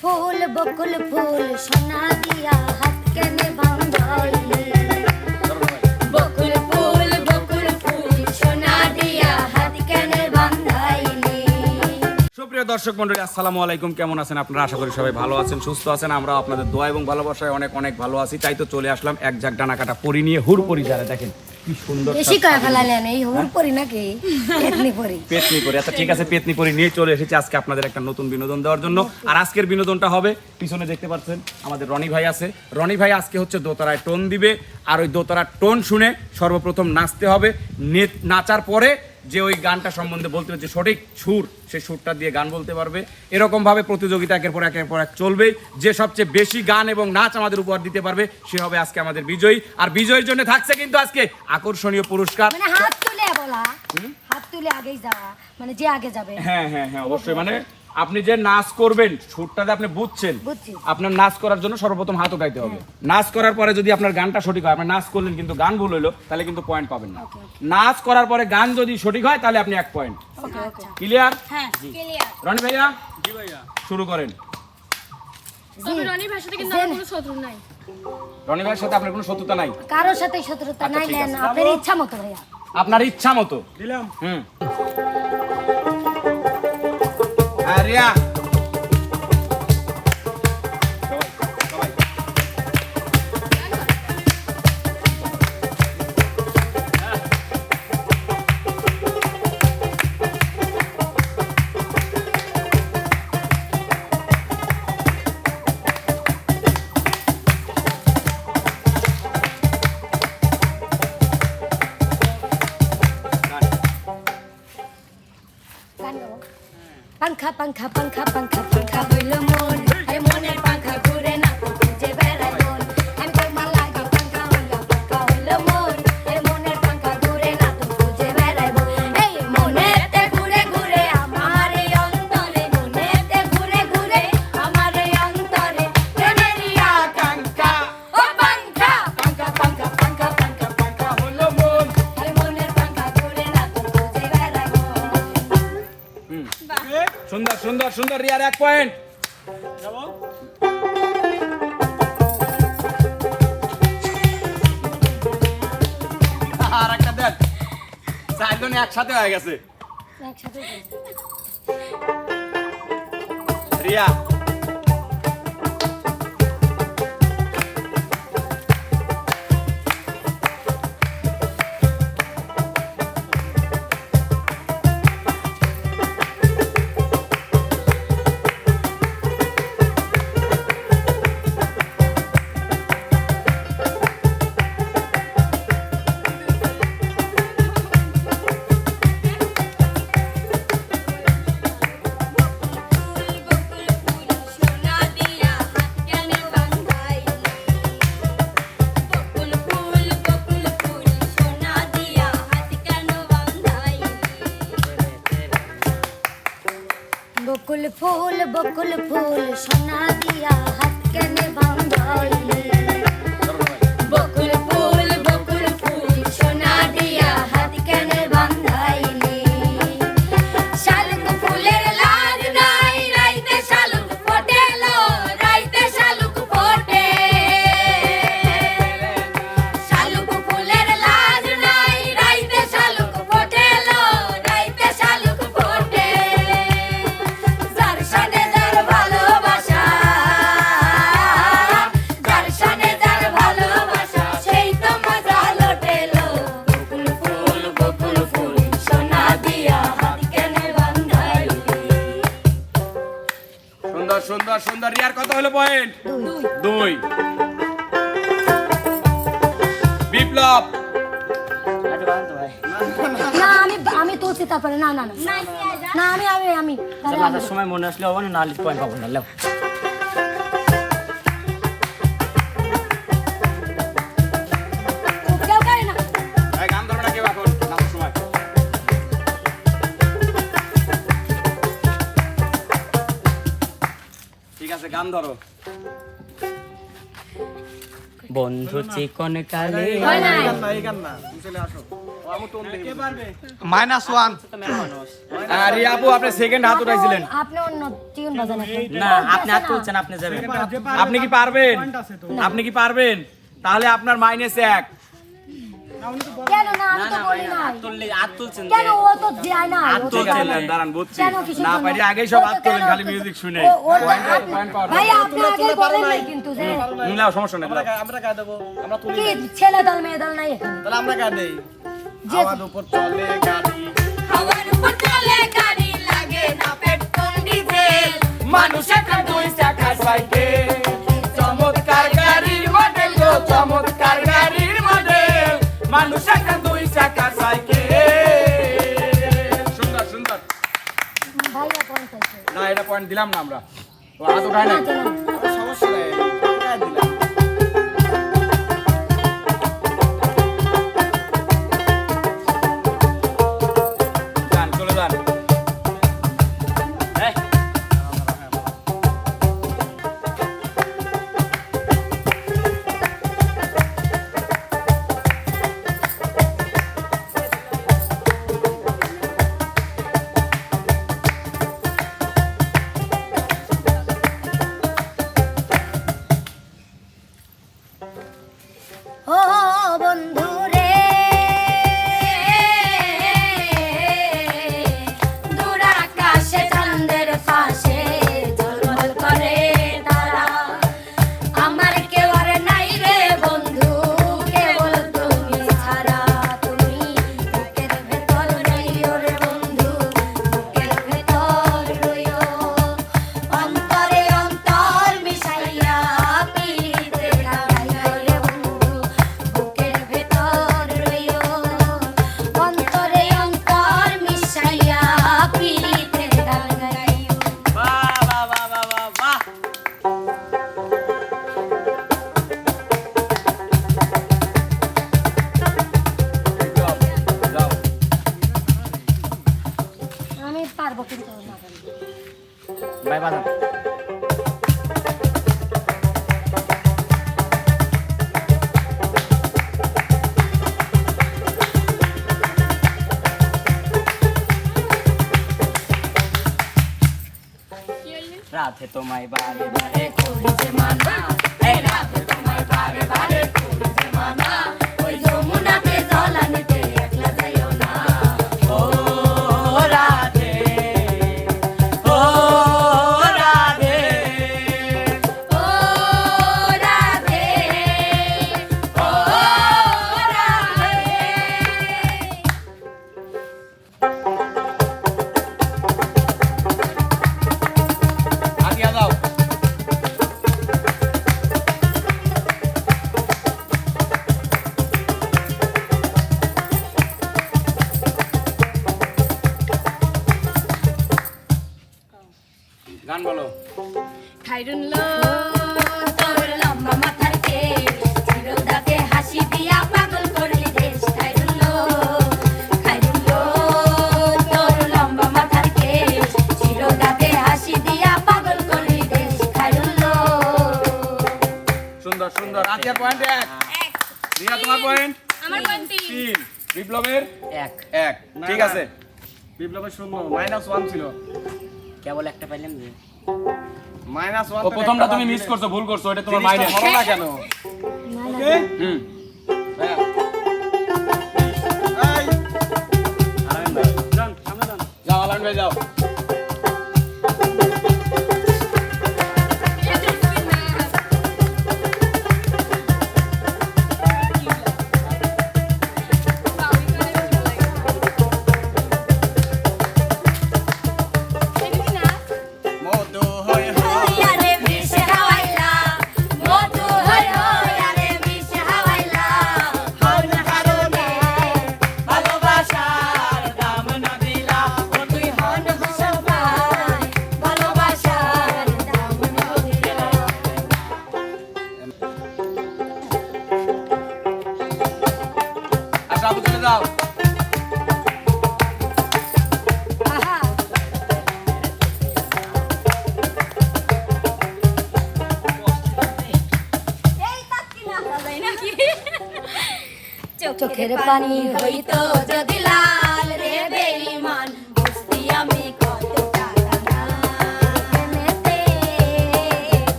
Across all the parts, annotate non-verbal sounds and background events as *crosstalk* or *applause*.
ফুল, বকুল ফুল, সোনা দিয়া হাত কেনে দর্শক মন্ডলী আসসালামু আলাইকুম। কেমন আছেন আপনারা? আশা করি সবাই ভালো আছেন, সুস্থ আছেন। আমরা আপনাদের দোয়া এবং ভালোবাসায় অনেক অনেক ভালো আছি। তাই তো চলে আসলাম এক ঝাঁক ডানা কাটা পরি নিয়ে হুড় পরি যারা। দেখেন কি সুন্দর বেশি করে ফেলালেন এই হুর পরি নাকি? পেতনি পরি। পেতনি পরি। আচ্ছা ঠিক আছে পেতনি পরি নিয়ে চলে এসেছি আজকে আপনাদের একটা নতুন বিনোদন দেওয়ার জন্য। আর আজকের বিনোদনটা হবে পিছনে দেখতে পাচ্ছেন আমাদের রনি ভাই আছে। রনি ভাই আজকে হচ্ছে দোতারায় টোন দিবে। আর ওই দোতারার টোন শুনে সর্বপ্রথম নাচতে হবে। নে- নাচার পরে যে ওই গানটা সম্বন্ধে বলতে হবে যে সঠিক সুর সে সুরটা দিয়ে গান বলতে পারবে। এরকমভাবে প্রতিযোগিতা একের পর একের পর এক চলবে যে সবচেয়ে বেশি গান এবং নাচ আমাদের উপহার দিতে পারবে সে হবে আজকে আমাদের বিজয়ী। আর বিজয়ীর জন্য থাকছে কিন্তু আজকে আকর্ষণীয় পুরস্কার। মানে হাত তুলে বলা। হাত তুলে আগেই যাওয়া মানে যে আগে যাবে। হ্যাঁ হ্যাঁ হ্যাঁ অবশ্যই মানে আপনি যে নাচ করবেন সুরটাতে আপনি বুঝছেন আপনার নাচ করার জন্য সর্বপ্রথম হাত উঠাইতে হবে। নাচ করার পরে যদি আপনার গানটা সঠিক হয় আপনি নাচ করলেন কিন্তু গান ভুল হইল তাহলে কিন্তু পয়েন্ট পাবেন না। নাচ করার পরে গান যদি সঠিক হয় তাহলে আপনি এক পয়েন্ট ওকে ওকে। ক্লিয়ার হ্যাঁ রনি ভাইয়া? শুরু করেন। রনি ভাইয়ের সাথে কিন্তু কোনো শত্রু নাই। রনি ভাইয়ের সাথে আপনার কোনো শত্রুতা নাই? কারোর সাথে শত্রুতা আচ্ছা, নাই। আপনার ইচ্ছা মতো ভাইয়া। আপনার ইচ্ছা মতো। দিলাম। হুম। হ্যাঁ, kapan kapan kapan kapan এক পয়েন্ট। আর একটা চারজন একসাথে হয়ে গেছে। রিয়া। পয়েন্ট? দুই। বিপ্লব। না আমি আমি তুলছি তারপরে না না না। না আমি আমি আমি। তাহলে সময় মনে আসলে হবে না নাহলে পয়েন্ট পাবো না গান ধরো। বন্ধু চিকন কালে। মাইনাস ওয়ান আর আপু আপনি সেকেন্ড হাত উঠাইছিলেন। আপনি অন্য টিউন বাজান না আপনি হাত তুলছেন আপনি যাবেন। আপনি কি পারবেন? আপনি কি পারবেন? তাহলে আপনার মাইনাস এক। কেন না আমি তো বলি নাই। তুললে হাত তুলছেন কেন ও তো যায় না? হাত ও তো তুলছেন যায় না। তুলছেন দাঁড়ান বুঝছি। না পারি আগেই সব হাত তোলেন খালি মিউজিক শুনে। ও- ও তো পয়েন্ট আপনি- পয়েন্ট পাওয়ার ভাই আপনি আগে বলেন নাই। কিন্তু যে না সমস্যা নেই আমরা কা দেবো আমরা তুলি ছেলে দল মেয়ে দল নাই? এখানে তাহলে আমরা কা দেই? আমার উপর চলে গাড়ি। হাওয়ার উপর চলে গাড়ি লাগে না পেট্রোল ডিজেল। মানুষ দুই চাকার সাইকেল। মানুষ একটা দুই চাকার সাইকেল সুন্দর সুন্দর। ভাইয়া পয়েন্ট আছে। না এটা পয়েন্ট দিলাম না আমরা। হাত উঠায় না। রাতে তোমায় বারে বারে করিছে মানা। এই রাতে তোমায় বারে বারে পয়েন্ট এক। রিয়া তোমার পয়েন্ট আমার পয়েন্ট তিন। বিপ্লবের? এক। এক। ঠিক আছে। বিপ্লবের শূন্য মাইনাস ওয়ান ছিল। কেবল একটা পাইলাম যে। মাইনাস ওয়ান প্রথমটা তুমি মিস করছ ভুল করছ এটা তোমার মাইনাস হলো না কেন? *laughs* ওকে হুম। চোখের পানি হইতো যদি লাল রে বেঈমান।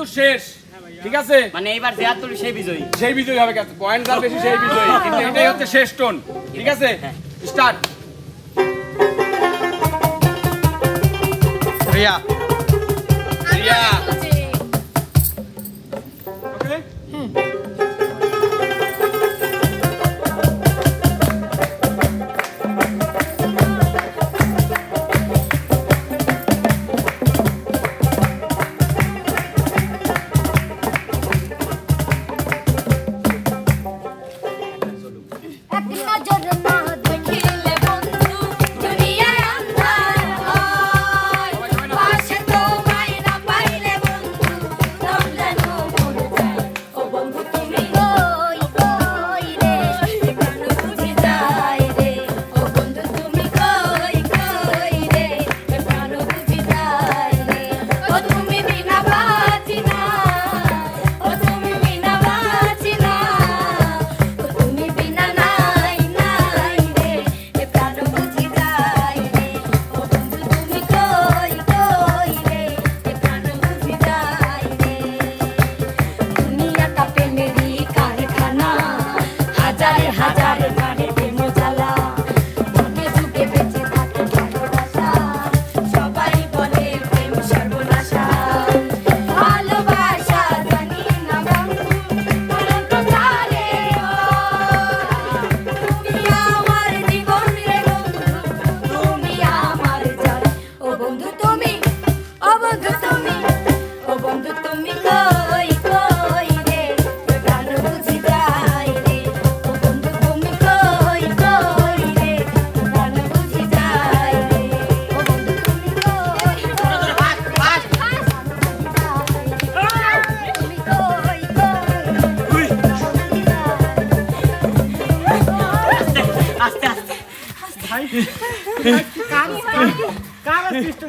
কিন্তু শেষ। ঠিক আছে? মানে এইবার যে হাত সেই বিজয়ী। সেই বিজয়ী হবে পয়েন্ট যার বেশি সেই বিজয়ী। *laughs* কিন্তু এটাই হচ্ছে শেষ টোন। ঠিক আছে? স্টার্ট। রিয়া রিয়া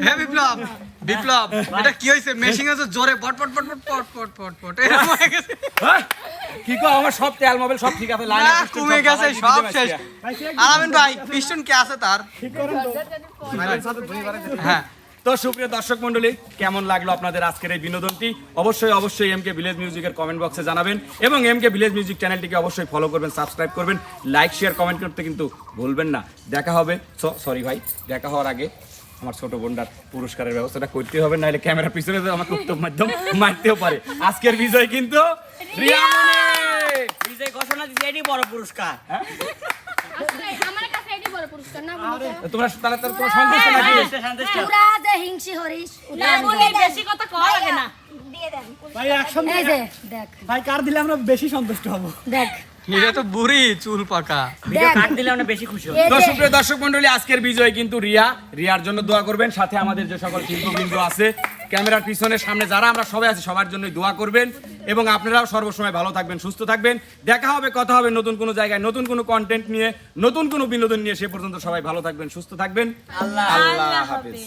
হ্যাঁ বিপ্লব বিপ্লব এটা কি হয়েছে? মেশিং আছে জোরে পট পট পট পট পট পট পট পট। হয়ে হ্যাঁ? কি কো আমার সব তেল মোবাইল সব ঠিক আছে লাইন কমে গেছে সব শেষ। আলামিন ভাই পিস্টন কে আছে তার? হ্যাঁ। তো সুপ্রিয় দর্শক মন্ডলী কেমন লাগল আপনাদের আজকের এই বিনোদনটি? অবশ্যই অবশ্যই এম কে ভিলেজ মিউজিকের কমেন্ট বক্সে জানাবেন এবং এম কে ভিলেজ মিউজিক চ্যানেলটিকে অবশ্যই ফলো করবেন সাবস্ক্রাইব করবেন লাইক শেয়ার কমেন্ট করতে কিন্তু ভুলবেন না। দেখা হবে সরি ভাই দেখা হওয়ার আগে আমার ছোট বোনটার পুরস্কারের ব্যবস্থাটা করতে হবে নাহলে ক্যামেরা পিছনে তো আমাকে উত্তম মাধ্যম মারতেও পারে। আজকের বিজয় কিন্তু। বিজয় ঘোষণা দিচ্ছে এটি বড় পুরস্কার। আমার কাছে এটি বড় পুরস্কার না তোমরা তাহলে তাহলে তোমার সন্তুষ্ট নাকি সন্তুষ্ট, সন্তুষ্ট। পুরা যে হিংসি হরিস না বলি বেশি কথা কওয়া লাগে না। ভাই একসঙ্গে দেখ। ভাই কার দিলে আমরা বেশি সন্তুষ্ট হব? দেখ এটা তো বুড়ি চুল পাকা। কাট দিলে আমরা বেশি খুশি হব। এই তো দর্শক মন্ডলী আজকের বিজয় কিন্তু রিয়া। রিয়ার জন্য দোয়া করবেন সাথে আমাদের যে সকল শিল্পবৃন্দ আছে ক্যামেরার পিছনে সামনে যারা আমরা সবাই আছি সবার জন্য দোয়া করবেন। এবং আপনারাও সর্বসময় ভালো থাকবেন সুস্থ থাকবেন। দেখা হবে কথা হবে নতুন কোনো জায়গায় নতুন কোনো কন্টেন্ট নিয়ে নতুন কোনো বিনোদন নিয়ে সে পর্যন্ত সবাই ভালো থাকবেন সুস্থ থাকবেন। আল্লাহ আল্লাহ হাফেজ।